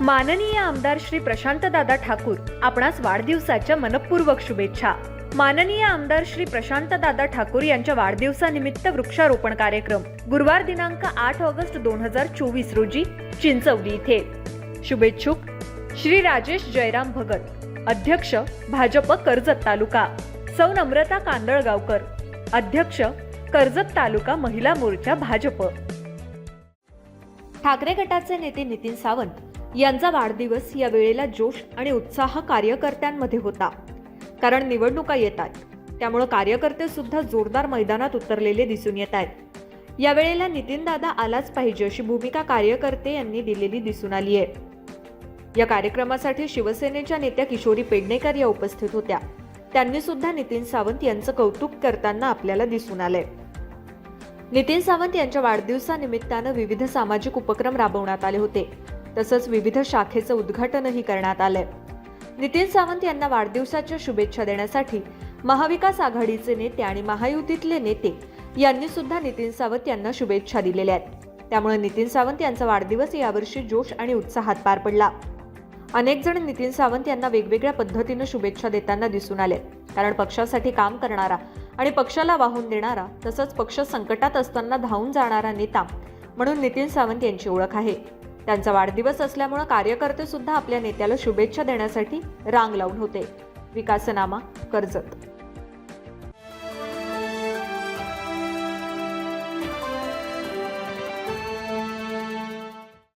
माननीय आमदार श्री प्रशांतदादा ठाकूर आपणास वाढदिवसाच्या मनपूर्वक शुभेच्छा. माननीय आमदार श्री प्रशांतदादा ठाकूर यांच्या वाढदिवसानिमित्त वृक्षारोपण कार्यक्रम गुरुवार दिनांक आठ ऑगस्ट दोन हजार चोवीस रोजी चिंचवली इथे. शुभेच्छुक श्री राजेश जयराम भगत अध्यक्ष भाजप कर्जत तालुका सौ नम्रता कांदळगावकर अध्यक्ष कर्जत तालुका महिला मोर्चा भाजप. ठाकरे गटाचे नेते नितीन सावंत यांचा वाढदिवस या वेळेला जोश आणि उत्साह कार्यकर्त्यांमध्ये होता. कारण निवडणुका येतात त्यामुळे कार्यकर्ते सुद्धा जोरदार मैदानात उतरलेले दिसून येत आहेत. या वेळेला नितीन दादा आलाच पाहिजे अशी भूमिका कार्यकर्ते यांनी दिलेली दिसून आली आहे. या कार्यक्रमासाठी शिवसेनेच्या नेत्या किशोरी पेडणेकर या उपस्थित होत्या. त्यांनी सुद्धा नितीन सावंत यांचं कौतुक करताना आपल्याला दिसून आलंय. नितीन सावंत यांच्या वाढदिवसानिमित्तानं विविध सामाजिक उपक्रम राबवण्यात आले होते. तसंच विविध शाखेचं उद्घाटनही करण्यात आलंय. नितीन सावंत यांना वाढदिवसाच्या शुभेच्छा देण्यासाठी महाविकास आघाडीचे नेते आणि महायुतीतले नेते यांनी सुद्धा नितीन सावंत यांना शुभेच्छा दिलेल्या आहेत. त्यामुळे नितीन सावंत यांचा वाढदिवस यावर्षी जोश आणि उत्साहात पार पडला. अनेक जण नितीन सावंत यांना वेगवेगळ्या पद्धतीनं शुभेच्छा देताना दिसून आले. कारण पक्षासाठी काम करणारा आणि पक्षाला वाहून देणारा तसंच पक्ष संकटात असताना धावून जाणारा नेता म्हणून नितीन सावंत यांची ओळख आहे. त्यांचा वाढदिवस असल्यामुळं कार्यकर्ते सुद्धा आपल्या नेत्याला शुभेच्छा देण्यासाठी रांग लावून होते. विकासनामा कर्जत.